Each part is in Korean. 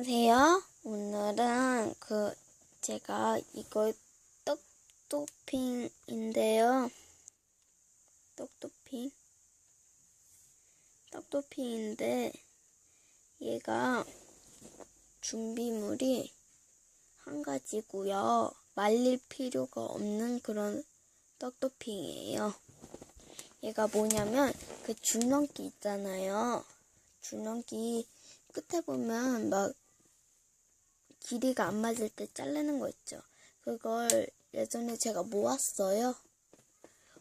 안녕하세요. 오늘은 그 제가 이거 떡토핑인데요. 떡토핑. 떡토핑인데 얘가 준비물이 한 가지고요. 말릴 필요가 없는 그런 떡토핑이에요. 얘가 뭐냐면 그 줄넘기 있잖아요. 줄넘기 끝에 보면 막 길이가 안 맞을 때 자르는 거 있죠. 그걸 예전에 제가 모았어요.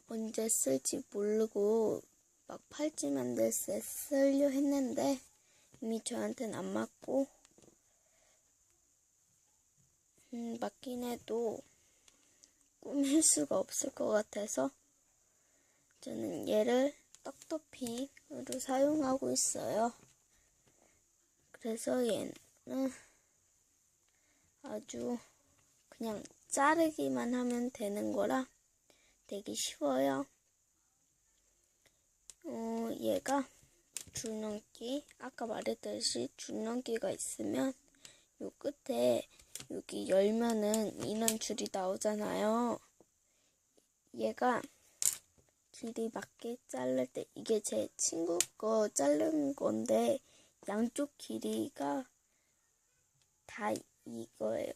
언제 쓸지 모르고 막 팔찌 만들 때 쓰려 했는데 이미 저한테는 안 맞고 음, 맞긴 해도 꾸밀 수가 없을 것 같아서 저는 얘를 떡토핑으로 사용하고 있어요. 그래서 얘는 아주 그냥 자르기만 하면 되는 거라 되게 쉬워요. 어, 얘가 줄넘기, 아까 말했듯이 줄넘기가 있으면 요 끝에 여기 열면은 이런 줄이 나오잖아요. 얘가 길이 맞게 자를 때 이게 제 친구 거 자른 건데 양쪽 길이가 다 이거예요.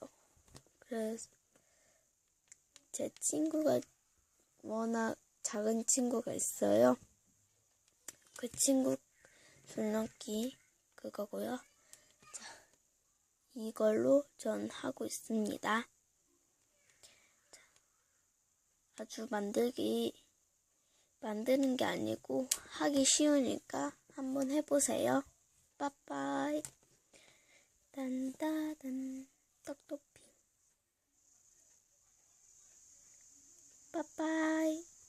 그래서 제 친구가 워낙 작은 친구가 있어요. 그 친구 줄넘기 그거고요. 자, 이걸로 전 하고 있습니다. 자, 아주 만들기 만드는 게 아니고 하기 쉬우니까 한번 해보세요. 빠빠이. 딴따단 떡토핑. 빠빠이.